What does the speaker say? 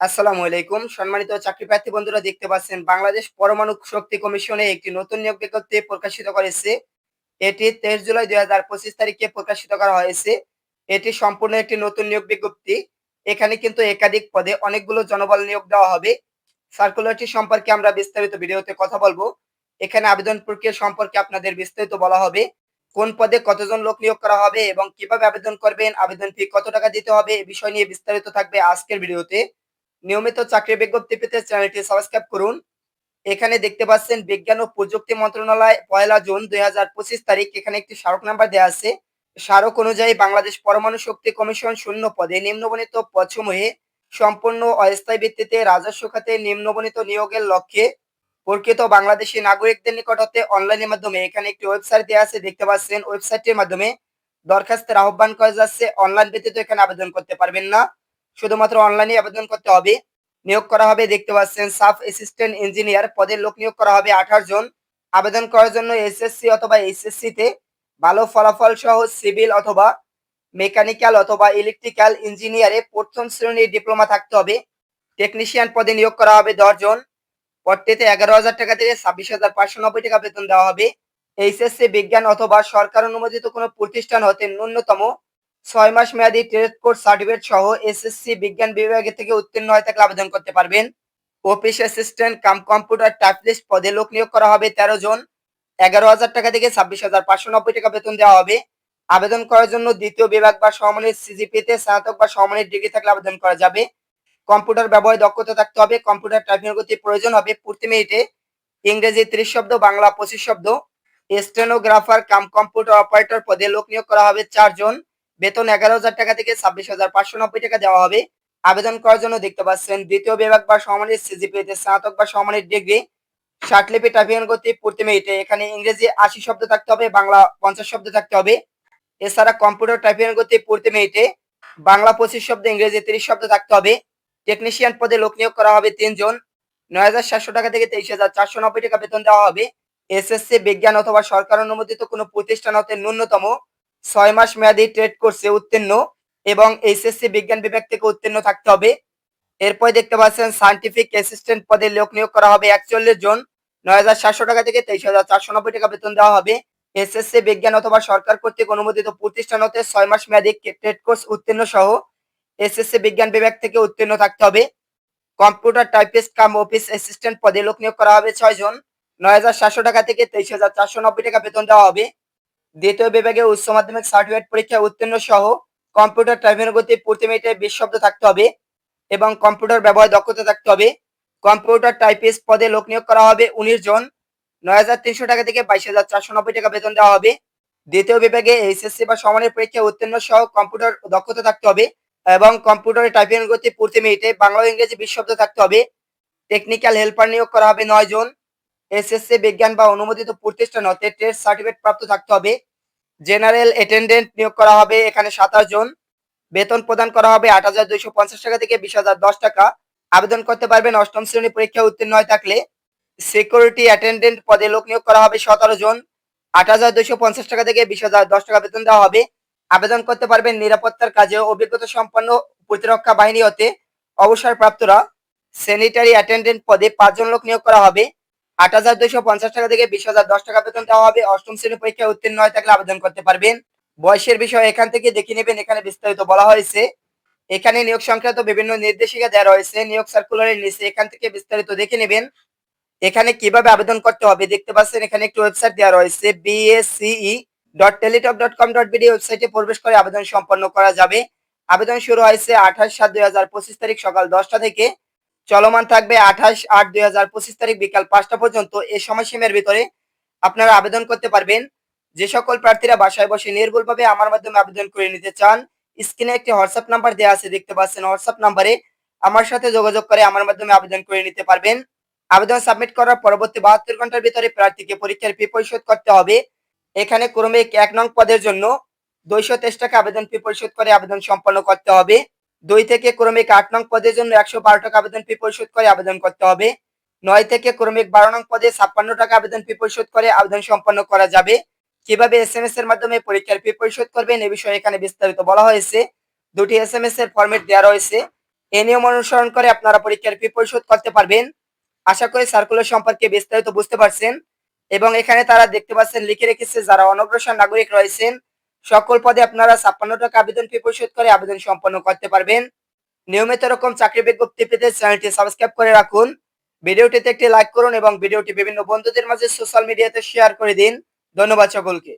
আসসালামু আলাইকুম। সম্মানিত চাকরি প্রার্থী বন্ধুরা, দেখতে পাচ্ছেন বাংলাদেশ পরমাণু শক্তি কমিশনে একটি নতুন নিয়োগ বিজ্ঞপ্তি প্রকাশিত করেছে। এটি তেইশ জুলাই দুই হাজার পঁচিশ তারিখে প্রকাশিত করা হয়েছে। এটি সম্পূর্ণ একটি নতুন নিয়োগ বিজ্ঞপ্তি। এখানে কিন্তু একাধিক পদে অনেকগুলো জনবল নিয়োগ দেওয়া হবে। সার্কুলারটি সম্পর্কে আমরা বিস্তারিত ভিডিওতে কথা বলব। এখানে আবেদন প্রক্রিয়া সম্পর্কে আপনাদের বিস্তারিত বলা হবে। কোন পদে কতজন লোক নিয়োগ করা হবে এবং কীভাবে আবেদন করবেন আবেদন ফি কত টাকা দিতে হবে এই বিষয় নিয়ে বিস্তারিত থাকবে আজকের ভিডিওতে। নিয়মিত চাকরি বিজ্ঞপ্তি পেতে চ্যানেলটি সাবস্ক্রাইব করুন। এখানে দেখতে পাচ্ছেন, বিজ্ঞান ও প্রযুক্তি মন্ত্রণালয়, পয়লা জুন দুই তারিখ, এখানে একটি স্মারক নাম্বার দেওয়া আছে। স্মারক অনুযায়ী বাংলাদেশ পরমাণু শক্তি কমিশন শূন্য পদে নিম্নবণিত পদসমূহে সম্পূর্ণ অস্থায়ী ভিত্তিতে রাজস্ব খাতে নিম্নবণিত নিয়োগের লক্ষ্যে প্রকৃত বাংলাদেশি নাগরিকদের নিকট হতে অনলাইনের মাধ্যমে এখানে একটি ওয়েবসাইট দেওয়া আছে, দেখতে পাচ্ছেন ওয়েবসাইটের মাধ্যমে দরখাস্তের আহ্বান করা যাচ্ছে। অনলাইন ব্যতীত এখানে আবেদন করতে পারবেন না। শুধুমাত্র অনলাইনে আবেদন করতে হবে। নিয়োগ করা হবে, দেখতে পাচ্ছেন, সাব অ্যাসিস্ট্যান্ট ইঞ্জিনিয়ার পদের লোক নিয়োগ করা হবে আঠাশ জন। আবেদন করার জন্য এসএসসি অথবা এইচএসসি তে ভালো ফলাফল সহ সিভিল অথবা মেকানিক্যাল অথবা ইলেকট্রিক্যাল ইঞ্জিনিয়ারে প্রথম শ্রেণির ডিপ্লোমা থাকতে হবে। টেকনিশিয়ান পদে নিয়োগ করা হবে দশ জন। পদটিতে এগারো হাজার টাকা থেকে ছাব্বিশ হাজার পাঁচশো নব্বই টাকা বেতন দেওয়া হবে। এইচএসসি বিজ্ঞান অথবা সরকার অনুমোদিত কোনো প্রতিষ্ঠান হতে ন্যূনতম ছয় মাস মেয়াদী ট্রেড কোর্স সার্টিফিকেট সহ এসএসসি বিজ্ঞান বিভাগে থেকে উত্তীর্ণ হয়ে থাকলে আবেদন করতে পারবেন। Office assistant cum computer typist পদে লোক নিয়োগ করা হবে তেরো জন। এগারো হাজার টাকা থেকে ছাব্বিশ হাজার পাঁচশো নব্বই টাকা বেতন দেওয়া হবে। আবেদন করার জন্য দ্বিতীয় বিভাগ বা সমমানের সিজিপিতে স্নাতক বা সমমানের ডিগ্রি থাকলে আবেদন করা যাবে। কম্পিউটার ব্যবহারে দক্ষতা থাকতে হবে। কম্পিউটার টাইপিং গতি প্রয়োজন হবে প্রতি মিনিটে। ইংরেজি ত্রিশ শব্দ, বাংলা পঁচিশ শব্দ। স্টেনোগ্রাফার কাম কম্পিউটার অপারেটর পদে লোক নিয়োগ করা হবে চারজন বেতন এগারো হাজার টাকা থেকে ছাব্বিশ হাজার পাঁচশো নব্বই টাকা দেওয়া হবে। আবেদন করার জন্য দেখতে পাচ্ছেন, দ্বিতীয় বিভাগ বা সমানের সিজিপিতে স্নাতক বা সমানের ডিগ্রি ষাটলিপি টাইপিং গতি প্রতি মিনিটে এখানে ইংরেজি আশি শব্দ থাকতে হবে, বাংলা পঞ্চাশ শব্দ থাকতে হবে। এছাড়া কম্পিউটার টাইপিং করতে প্রতি মিনিটে বাংলা পঁচিশ শব্দ, ইংরেজি তিরিশ শব্দ থাকতে হবে। টেকনিশিয়ান পদে লোক নিয়োগ করা হবে তিনজন। নয় হাজার সাতশো টাকা থেকে তেইশ হাজার চারশো নব্বই টাকা বেতন দেওয়া হবে। এসএসসি, বিজ্ঞান অথবা সরকার অনুমোদিত কোনো প্রতিষ্ঠান হতে ন্যূনতম ছয় মাস মেয়াদী ট্রেড কোর্সে উত্তীর্ণ এবং এইচএসসি বিজ্ঞান বিভাগ থেকে উত্তীর্ণ থাকতে হবে। এরপর দেখতে পাচ্ছেন সায়েন্টিফিক অ্যাসিস্ট্যান্ট পদে লোক নিয়োগ করা হবে একচল্লিশ জন। নয় হাজার সাতশো টাকা থেকে তেইশ হাজার চারশো নব্বই টাকা বেতন দেওয়া হবে। এসএসসি বিজ্ঞান অথবা সরকার কর্তৃক অনুমোদিত প্রতিষ্ঠান হতে ছয় মাস মেয়াদী ট্রেড কোর্স উত্তীর্ণ সহ এসএসসি বিজ্ঞান বিভাগ থেকে উত্তীর্ণ থাকতে হবে। Computer typist cum office assistant পদে লোক নিয়োগ করা হবে ছয় জন নয় হাজার সাতশো টাকা থেকে তেইশ হাজার চারশো নব্বই টাকা বেতন দেওয়া হবে। দ্বিতীয় বিভাগে উচ্চ মাধ্যমিক সার্টিফিকেট পরীক্ষায় উত্তীর্ণ সহ কম্পিউটার টাইপিং গতি প্রতি মিনিটে বিশ শব্দ থাকতে হবে এবং কম্পিউটার ব্যবহার দক্ষতা থাকতে হবে। কম্পিউটার টাইপিস্ট পদে লোক নিয়োগ করা হবে উনিশ জন। নয় হাজার তিনশো টাকা থেকে বাইশ হাজার চারশো নব্বই টাকা বেতন দেওয়া হবে। দ্বিতীয় বিভাগে এইচএসসি বা সমানের পরীক্ষায় উত্তীর্ণ সহ কম্পিউটার দক্ষতা থাকতে হবে এবং কম্পিউটারে টাইপিং গতি প্রতি মিনিটে বাংলা ইংরেজি বিশ শব্দ থাকতে হবে। টেকনিক্যাল হেল্পার নিয়োগ করা হবে নয় জন। এসএসসি বিজ্ঞান বা অনুমোদিত প্রতিষ্ঠান হতে ট্রেড সার্টিফিকেট প্রাপ্ত থাকতে হবে। জেনারেল অ্যাটেন্ডেন্ট নিয়োগ করা হবে এখানে সাতাশ জন। বেতন প্রদান করা হবে আট হাজার দুইশো পঞ্চাশ টাকা থেকে বিশ হাজার দশ টাকা। আবেদন করতে পারবেন অষ্টম শ্রেণি পরীক্ষা উত্তীর্ণ হয়ে থাকলে সিকিউরিটি অ্যাটেন্ডেন্ট পদে লোক নিয়োগ করা হবে সতেরো জন। আট হাজার দুইশো পঞ্চাশ টাকা থেকে বিশ হাজার দশ টাকা বেতন দেওয়া হবে। আবেদন করতে পারবেন নিরাপত্তার কাজে অভিজ্ঞতা সম্পন্ন প্রতিরক্ষা বাহিনী হতে অবসরপ্রাপ্তরা। স্যানিটারি অ্যাটেন্ডেন্ট পদে পাঁচজন লোক নিয়োগ করা হবে। আট হাজার দুইশো পঞ্চাশ টাকা থেকে বিশ হাজার দশ টাকা বেতন দেওয়া হবে। অষ্টম শ্রেণি পরীক্ষায় উত্তীর্ণ হয়ে থাকলে আবেদন করতে পারবেন। বয়সের বিষয় এখান থেকে দেখে নেবেন। এখানে বিস্তারিত বলা হয়েছে। এখানে নিয়োগ সংক্রান্ত বিভিন্ন নির্দেশিকা দেওয়া রয়েছে। নিয়োগ সার্কুলারের নিচে এখান থেকে বিস্তারিত দেখে নেবেন। এখানে কীভাবে আবেদন করতে হবে দেখতে পাচ্ছেন, এখানে একটি ওয়েবসাইট দেওয়া রয়েছে BSCE dot Teletalk dot com dot BD ওয়েবসাইটে প্রবেশ করে আবেদন সম্পন্ন করা যাবে। আবেদন শুরু হয়েছে আঠাশ সাত দুই হাজার পঁচিশ তারিখ সকাল দশটা থেকে। চলমান থাকবে আঠাশ আট দুই হাজার পঁচিশ তারিখ বিকাল পাঁচটা পর্যন্ত। এই সময়সীমার ভিতরে আপনারা আবেদন করতে পারবেন। যে সকল প্রার্থীরা বাসায় বসে নির্ভুলভাবে আমার মাধ্যমে আবেদন করে নিতে চান, স্ক্রিনে একটি হোয়াটসঅ্যাপ নাম্বার দেওয়া আছে, দেখতে পাচ্ছেন হোয়াটসঅ্যাপ নাম্বারে আমার সাথে যোগাযোগ করে আমার মাধ্যমে আবেদন করে নিতে পারবেন। আবেদন সাবমিট করার পরবর্তী বাহাত্তর ঘণ্টার ভিতরে প্রার্থীকে পরীক্ষার ফি পরিশোধ করতে হবে। এখানে ক্রমিক এক নং পদের জন্য দুইশো তেইশ টাকা আবেদন ফি পরিশোধ করে আবেদন সম্পন্ন করতে হবে। দুই থেকে ক্রমিক আট নং পদের জন্য একশো বারো টাকা আবেদন ফি পরিশোধ করে আবেদন করতে হবে। নয় থেকে ক্রমিক বারো নং পদে ছাপ্পান্ন টাকা আবেদন ফি পরিশোধ করে আবেদন সম্পন্ন করা যাবে। কীভাবে এস এম এস এর মাধ্যমে পরীক্ষার ফি পরিশোধ করবেন এ বিষয়ে এখানে বিস্তারিত বলা হয়েছে। দুটি এস এম এস এর ফরম্যাট দেওয়া রয়েছে। এই নিয়ম অনুসরণ করে আপনারা পরীক্ষার ফি পরিশোধ করতে পারবেন। আশা করি সার্কুলার সম্পর্কে বিস্তারিত বুঝতে পারছেন। এবং এখানে তারা দেখতে পাচ্ছেন, লিখে রেখেছে, যারা অনগ্রসর নাগরিক রয়েছেন সকল পদে আপনারা ছাপ্পান্ন টাকা আবেদন ফি পরিশোধ করে আবেদন সম্পন্ন করতে পারবেন। নিয়মিত রকম চাকরি বিজ্ঞপ্তি পেতে চ্যানেলটি সাবস্ক্রাইব করে রাখুন। ভিডিওটিতে একটি লাইক করুন এবং ভিডিওটি বিভিন্ন বন্ধুদের মাঝে সোশ্যাল মিডিয়াতে শেয়ার করে দিন। ধন্যবাদ সকলকে।